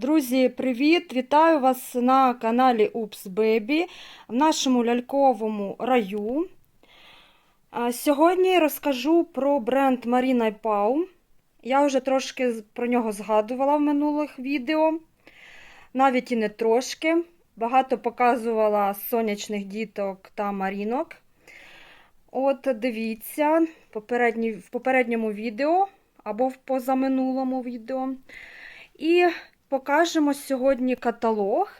Друзі, привіт! Вітаю вас на каналі Oops Baby в нашому ляльковому раю. Сьогодні розкажу про бренд Marina Pau. Я вже трошки про нього згадувала в минулих відео. Навіть і не трошки. Багато показувала сонячних діток та марінок. От дивіться в попередньому відео або в позаминулому відео. І покажемо сьогодні каталог.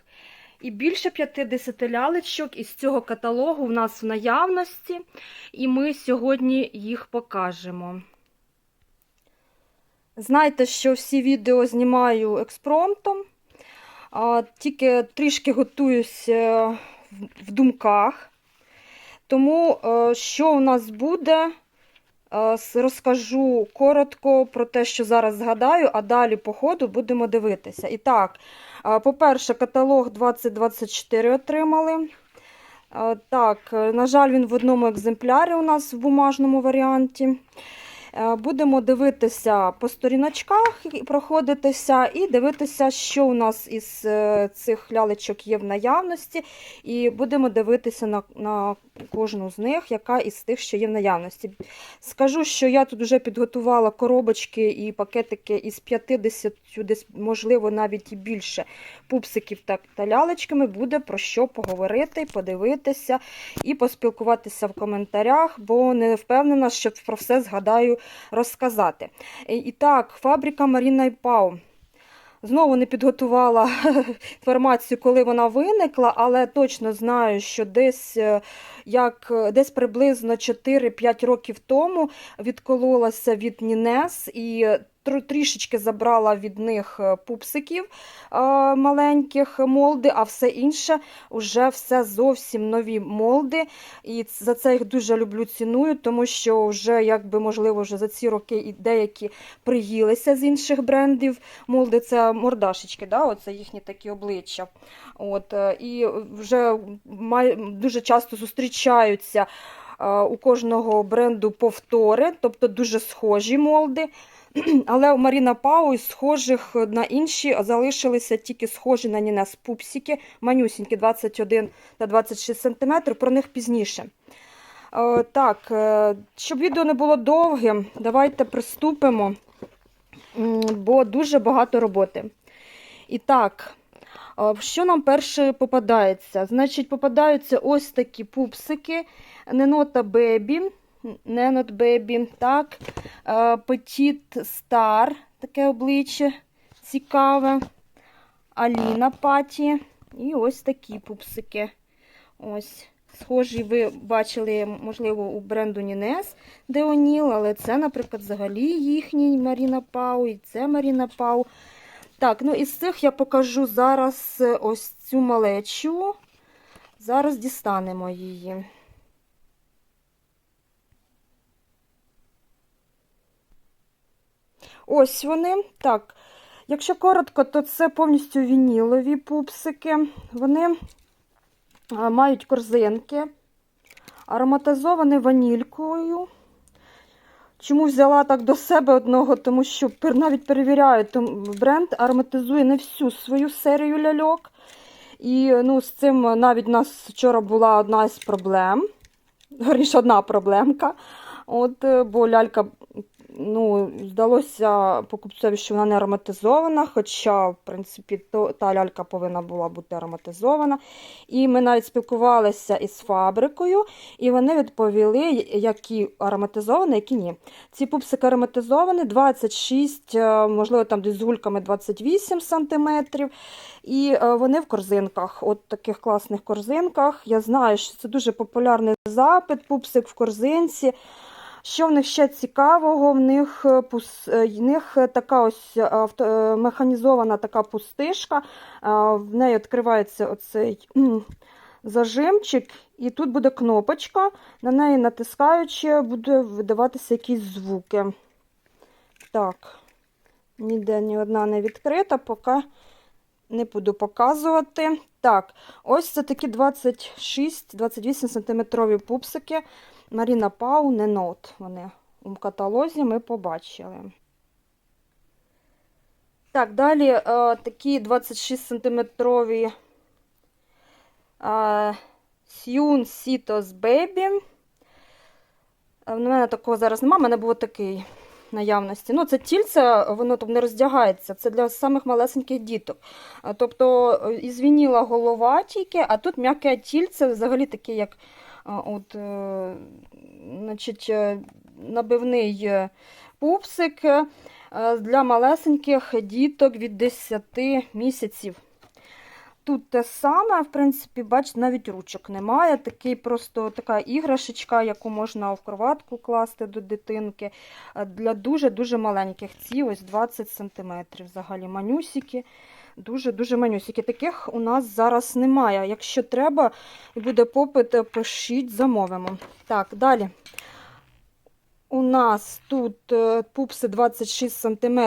І більше 50 лялечок із цього каталогу в нас в наявності, і ми сьогодні їх покажемо. Знайте, що всі відео знімаю експромтом, тільки трішки готуюся в- в думках. Тому, е, що у нас буде, е, розкажу коротко про те, що зараз згадаю, а далі по ходу будемо дивитися. І так, е, по-перше, каталог 2024 отримали. Е, Так, е, на жаль, він в одному екземплярі у нас в бумажному варіанті. Е, Будемо дивитися по сторіночках, проходитися і дивитися, що у нас із е, цих лялечок є в наявності. І будемо дивитися на, на кожну з них, яка із тих, що є в наявності. Скажу, що я тут вже підготувала коробочки і пакетики із 50, десь, можливо, навіть і більше пупсиків та, та лялечками. Буде про що поговорити, подивитися і поспілкуватися в коментарях, бо не впевнена, що про все згадаю розказати. І, так, фабрика Маріна і Пау. Знову не підготувала інформацію, коли вона виникла, але точно знаю, що десь, е, як, десь приблизно 4-5 років тому відкололася від Нінес і трішечки забрала від них е, пупсиків е, маленьких молди, а все інше вже все зовсім нові молди. І за це їх дуже люблю, ціную, тому що вже, якби, можливо, вже за ці роки і деякі приїлися з інших брендів. Молди це мордашечки, да? оце їхні такі обличчя. От, е, і вже дуже часто зустрічаються у кожного бренду повтори, тобто дуже схожі молди. Але у Маріна Пау із схожих на інші залишилися тільки схожі на Нінес пупсики, манюсінькі 21 та 26 см, про них пізніше. Е, Так, е, щоб відео не було довгим, давайте приступимо, бо дуже багато роботи. І так, е, що нам перше попадається? Значить, попадаються ось такі пупсики, Ненота Бебі, Ненот Бебі, так, е, Петіт Стар, таке обличчя цікаве, Аліна Паті. І ось такі пупсики. Ось. Схожі, ви бачили, можливо, у бренду Нінес Деоніл, але це, наприклад, взагалі їхній Маріна Пау, і це Маріна Пау. Так, ну із цих я покажу зараз е, ось цю малечу. Зараз дістанемо її. Ось вони. Так, якщо коротко, то це повністю вінілові пупсики. Вони мають корзинки, ароматизовані ванількою. Чому взяла так до себе одного? Тому що навіть перевіряю, там бренд ароматизує не всю свою серію ляльок. І ну, з цим навіть у нас вчора була одна із проблем. Горніше, одна проблемка. От, е, бо лялька, ну, здалося покупцеві, що вона не ароматизована, хоча, в принципі, то, та лялька повинна була бути ароматизована. І ми навіть спілкувалися із фабрикою, і вони відповіли, які ароматизовані, які ні. Ці пупсики ароматизовані 26, е, можливо, там десь з гульками 28 см. І е, вони в корзинках, от таких класних корзинках. Я знаю, що це дуже популярний запит, пупсик в корзинці. Що в них ще цікавого? В них, е, е, в них така ось е, авто... е, механізована така пустишка, е, в неї відкривається оцей зажимчик, і тут буде кнопочка, на неї натискаючи, буде видаватися якісь звуки. Так, ніде ні одна не відкрита, поки не буду показувати. Так, ось це такі 26-28 см пупсики. Маріна Пау, не нот. Вони у каталозі ми побачили. Так, далі е, такі 26 сантиметрові е, Сюн Сітос Бейбі. Е, В мене такого зараз немає, в мене був такий наявності. Ну, це тільце, воно там не роздягається. Це для самих малесеньких діток. Е, Тобто е, із вініла голова тільки, а тут м'яке тільце, взагалі таке, як е, от, е, значить, е, набивний е, пупсик для малесеньких діток від 10 місяців. Тут те саме, в принципі, бачите, навіть ручок немає. Такий просто така іграшечка, яку можна в кроватку класти до дитинки. Для дуже-дуже маленьких. Ці ось 20 см. Взагалі манюсики. Дуже-дуже менюсіки. Таких у нас зараз немає. Якщо треба і буде попит, пишіть, замовимо. Так, далі. У нас тут е, пупси 26 см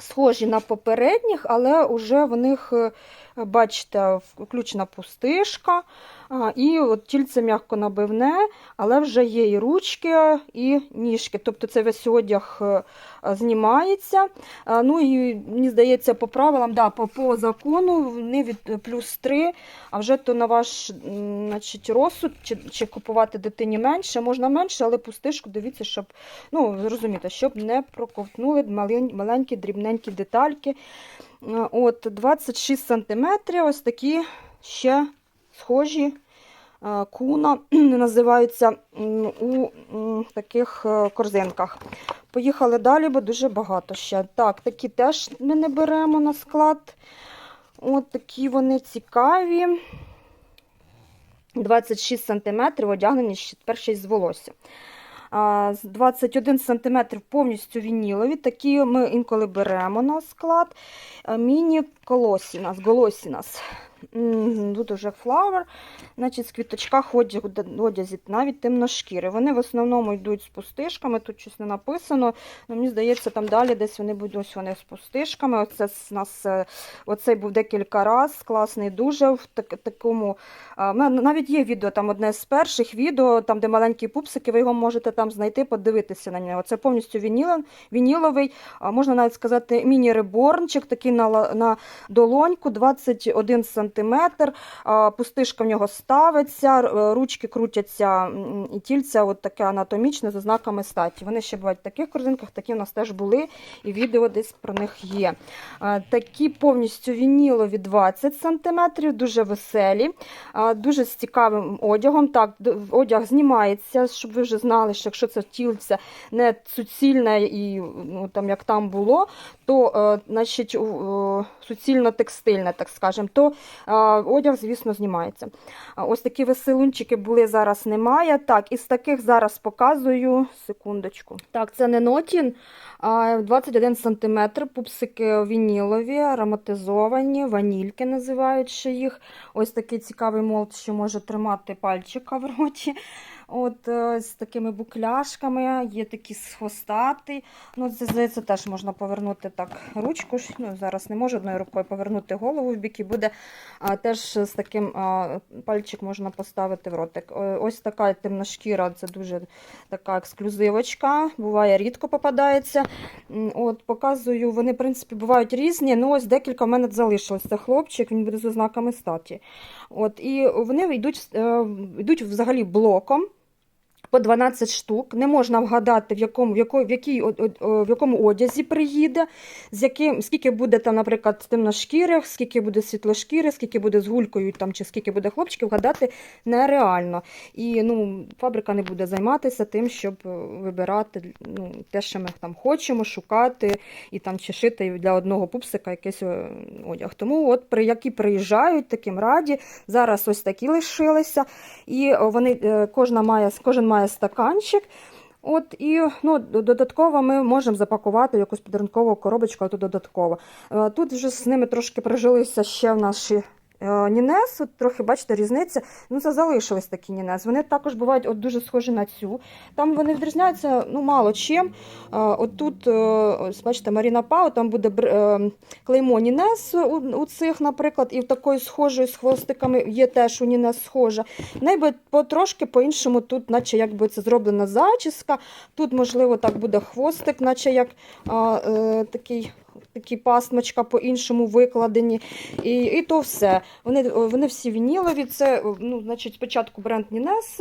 схожі на попередніх, але вже в них, е, бачите, включена пустишка. І от тільце м'яко набивне, але вже є і ручки, і ніжки. Тобто це весь одяг е, знімається. Ну і мені здається, по правилам, да, по, по закону вони від плюс 3, а вже то на ваш значить, розсуд, чи, чи купувати дитині менше, можна менше, але пустишку дивіться, щоб, ну, ви розумієте, щоб не проковтнули малень- маленькі дрібненькі детальки. От 26 см, ось такі ще схожі е, куна називаються у таких е, корзинках. Поїхали далі, бо дуже багато ще. Так, такі теж ми не беремо на склад. От такі вони цікаві. 26 см одягнені перший з волосся. А, з 21 см повністю вінілові. Такі ми інколи беремо на склад. А, Міні-колосінас, голосінас. М, Тут уже флауер, значить, з квіточках одяг, одязі, навіть темношкіри. Вони в основному йдуть з пустишками, тут щось не написано. Ну, мені здається, там далі десь вони будуть ось вони з пустишками. Оце з нас, е, оцей був декілька разів, класний дуже в так, такому. Навіть є відео, там одне з перших відео, там, де маленькі пупсики, ви його можете там знайти, подивитися на нього. Це повністю вініло, вініловий, можна навіть сказати, міні-реборнчик, такий на, на долоньку, 21 см. Пустишка в нього ставиться, е, ручки крутяться і тільця от таке анатомічне з ознаками статі. Вони ще бувають в таких корзинках, такі у нас теж були, і відео десь про них є. Такі повністю вінілові 20 см, дуже веселі, дуже з цікавим одягом. Так, одяг знімається, щоб ви вже знали, що якщо це тільце не суцільне і ну, там, як там було, то е, значить, е, суцільно-текстильне, так скажемо, то одяг, звісно, знімається. Ось такі веселунчики були, зараз немає. Так, із таких зараз показую секундочку. Так, це не Нотін, 21 см, пупсики вінілові, ароматизовані, ванільки називають ще їх. Ось такий цікавий молд, що може тримати пальчика в роті. От е, з такими букляшками, є такі з хвостати. Ну, це, здається, теж можна повернути так ручку. Ну, зараз не можу одною рукою повернути голову в бік і буде а, теж з таким а, пальчик можна поставити в ротик. Ось така темношкіра, це дуже така ексклюзивочка. Буває, рідко попадається. От, показую, вони, в принципі, бувають різні. Ну, ось декілька в мене залишилось. Це хлопчик, він буде з ознаками статі. От, і вони йдуть, е, йдуть взагалі блоком. По 12 штук. Не можна вгадати, в якому, в яко- в якій, в якому одязі приїде, з яким, скільки буде там, наприклад, темношкірих, скільки буде світлошкірих, скільки буде з гулькою, там, чи скільки буде хлопчиків, вгадати нереально. І ну, фабрика не буде займатися тим, щоб е, вибирати ну, те, що ми там хочемо, шукати і там чи шити для одного пупсика якийсь е, одяг. Тому от при які приїжджають, таким раді. Зараз ось такі лишилися. І вони е, кожна має, кожен має стаканчик. От і ну, додатково ми можемо запакувати якусь подарункову коробочку, а то додатково. Е, Тут вже з ними трошки прижилися ще наші. Е, Нінес, от трохи бачите, різниця. Ну, це залишились такі Нінес. Вони також бувають от дуже схожі на цю. Там вони відрізняються ну, мало чим. Е, От тут, е, ось, бачите, Маріна Пау, там буде клеймо Нінес у, у цих, наприклад, і в такої схожої з хвостиками є теж у Нінес схожа. Найби потрошки по-іншому тут, наче якби це зроблена зачіска. Тут, можливо, так буде хвостик, наче як а, е, такий такі пасмочка по-іншому викладені. І і то все. Вони вони всі вінілові. Це, ну, значить, спочатку бренд Нінес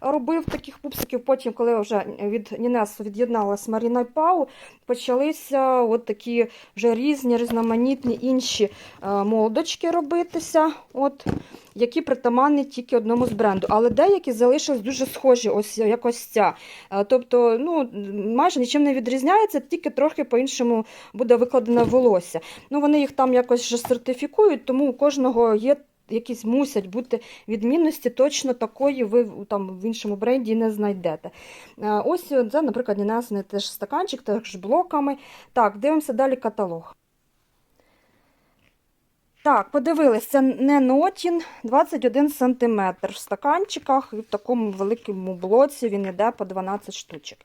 робив таких пупсиків, потім, коли вже від Нінесу від'єдналась Маріна Пау, почалися от такі вже різні, різноманітні інші е, молодочки робитися, от, які притаманні тільки одному з бренду. Але деякі залишились дуже схожі, ось якось ця. Е, Тобто, ну, майже нічим не відрізняється, тільки трохи по-іншому буде викладене волосся. Ну, Вони їх там якось вже сертифікують, тому у кожного є. Якісь мусять бути відмінності, точно такої ви там в іншому бренді не знайдете. Е, Ось це, наприклад, нанесений теж стаканчик, теж блоками. Так, дивимося далі каталог. Так, подивились, це не нотін 21 см в стаканчиках і в такому великому блоці він йде по 12 штучок.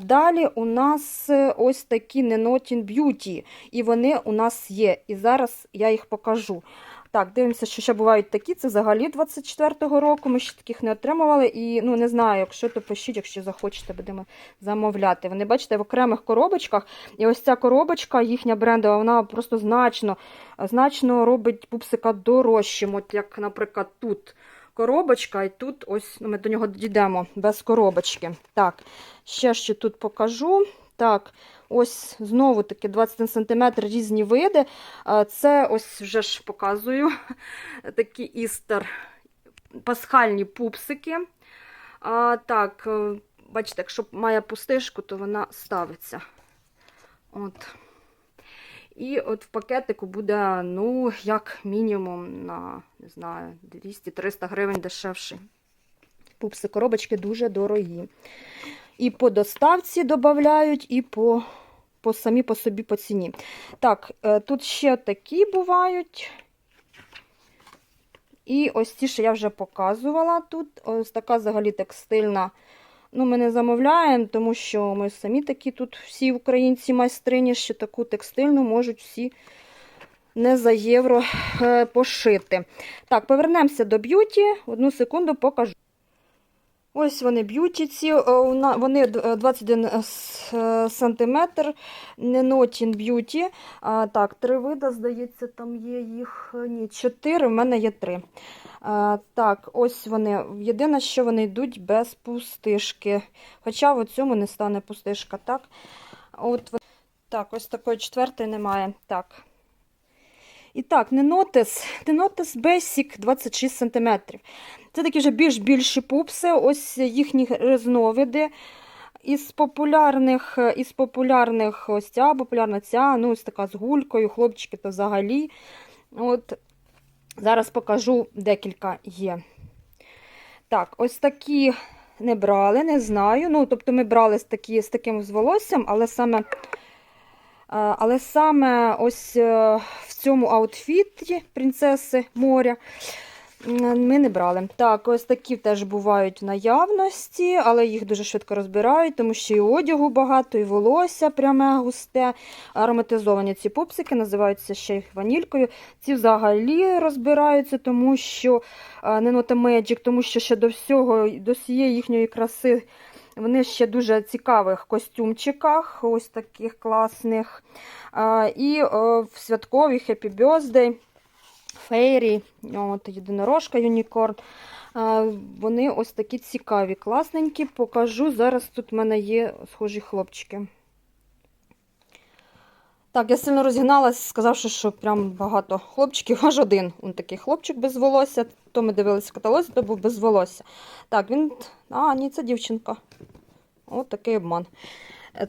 Далі у нас е, ось такі ненотін Beauty, і вони у нас є. І зараз я їх покажу. Так, дивимося, що ще бувають такі. Це взагалі 24-го року. Ми ще таких не отримували. І ну не знаю, якщо то пишіть, якщо захочете, будемо замовляти. Вони, бачите, в окремих коробочках. І ось ця коробочка, їхня брендова, вона просто значно значно робить пупсика дорожчим. От як, наприклад, тут коробочка, і тут ось ну, ми до нього дійдемо без коробочки. Так, ще що тут покажу. Так, ось знову таки 21 см різні види. Це ось вже ж показую такі істер пасхальні пупсики. А, Так, е, бачите, якщо має пустишку, то вона ставиться. От. І от в пакетику буде, ну, як мінімум, на, не знаю, 200-300 гривень дешевший. Пупси коробочки дуже дорогі. І по доставці додають, і по, по самі по собі по ціні. Так, е, тут ще такі бувають. І ось ті, що я вже показувала тут. Ось така взагалі текстильна. Ну, Ми не замовляємо, тому що ми самі такі тут всі українці майстрині, що таку текстильну можуть всі не за євро е, пошити. Так, повернемося до б'юті. Одну секунду покажу. Ось вони б'юті ці, е, вони 21 см, Ненотін б'юті. Так, три види, здається, там є їх. Ні, чотири, в мене є три. Так, ось вони. Єдине, що вони йдуть без пустишки. Хоча в цьому не стане пустишка. Так, От, так ось такої четвертої немає. Так. І так, Ненотис, Ненотис Basic 26 см. Це такі вже більш більші пупси, ось їхні різновиди. Із популярних із популярних ось ця популярна ця, ну ось така з гулькою, хлопчики то взагалі. От, Зараз покажу декілька є. Так, ось такі не брали, не знаю. Ну, тобто ми брали з, такі, з таким з волоссям, але саме але саме ось е, в цьому аутфіті принцеси моря ми не брали. Так, ось такі теж бувають в наявності, але їх дуже швидко розбирають, тому що і одягу багато, і волосся пряме густе. Ароматизовані ці пупсики називаються ще їх ванількою. Ці взагалі розбираються, тому що не нота Magic, тому що ще до всього, до всієї їхньої краси. Вони ще дуже цікавих костюмчиках, ось таких класних. І в святкові Happy Birthday, Фейрі, от єдинорожка Юнікорн. Вони ось такі цікаві, класненькі. Покажу. Зараз тут в мене є схожі хлопчики. Так, я сильно розігналась, сказавши, що прям багато хлопчиків, аж один он такий хлопчик без волосся. То ми дивилися в каталозі, то був без волосся. Так, він. А, ні, це дівчинка. От такий обман.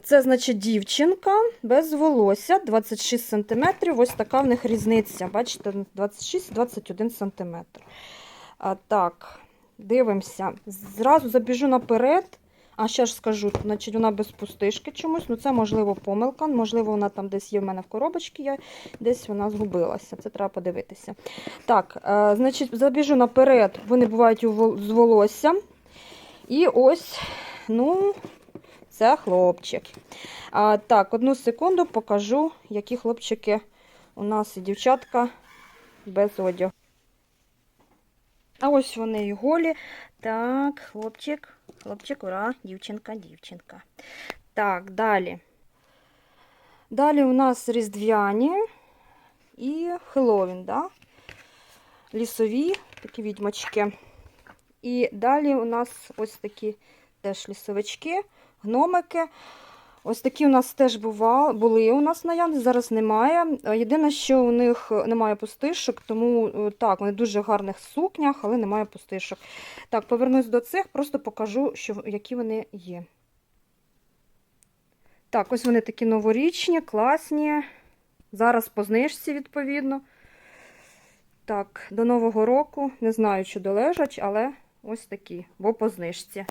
Це, значить, дівчинка без волосся 26 см. Ось така в них різниця. Бачите, 26-21 см. А, Так, дивимося. Зразу забіжу наперед. А ще ж скажу, значить, вона без пустишки чомусь. Ну, це, можливо, помилка. Можливо, вона там десь є в мене в коробочці, я, десь вона згубилася. Це треба подивитися. Так, е, значить, забіжу наперед. Вони бувають з волоссям. І ось, ну, це хлопчик. А, Так, одну секунду покажу, які хлопчики у нас і дівчатка без одягу. А ось вони і голі. Так, хлопчик, хлопчик, ура, дівчинка, дівчинка. Так, далі. Далі у нас різдвяні і Хеллоуін, да? лісові такі відьмачки. І далі у нас ось такі теж лісовички, гномики. Ось такі у нас теж бува, були у нас наявні, зараз немає. Е, Єдине, що у них немає пустишок, тому е, так, вони в дуже гарних сукнях, але немає пустишок. Так, повернусь до цих, просто покажу, що, які вони є. Так, ось вони такі новорічні, класні. Зараз по знижці, відповідно. Так, до Нового року. Не знаю, чи долежать, але ось такі, бо по знижці.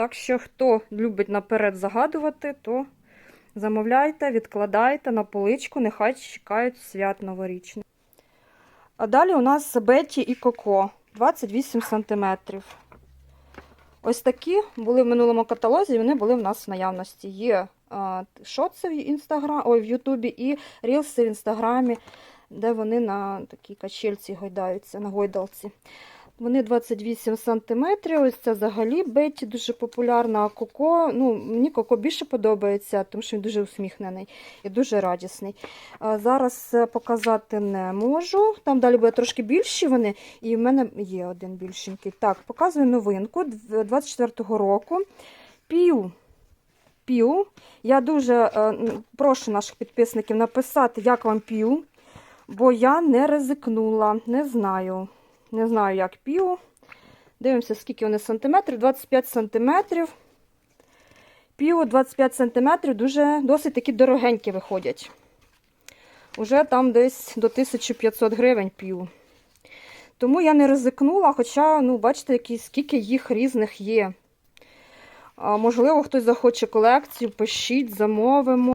Так, що, хто любить наперед загадувати, то замовляйте, відкладайте на поличку, нехай чекають свят новорічних. А далі у нас Беті і Коко 28 см. Ось такі були в минулому каталозі, вони були в нас в наявності. Є шоци в інстаграм, ой, в Ютубі і рілси в інстаграмі, де вони на такій качельці гойдаються, на гойдалці. Вони 28 см. Ось це взагалі Бетті дуже популярна. А Коко, ну, мені Коко більше подобається, тому що він дуже усміхнений і дуже радісний. Зараз е, показати не можу. Там далі буде трошки більші вони, і в мене є один більшенький. Так, показую новинку 24-го року. Пів. Пів. Я дуже е, прошу наших підписників написати, як вам пів, бо я не ризикнула, не знаю. Не знаю, як пів. Дивимося, скільки вони сантиметрів. 25 сантиметрів. Пів 25 сантиметрів дуже досить такі дорогенькі виходять. Уже там десь до 1500 гривень пів. Тому я не ризикнула, хоча, ну, бачите, які, скільки їх різних є. А, можливо, хтось захоче колекцію, пишіть, замовимо.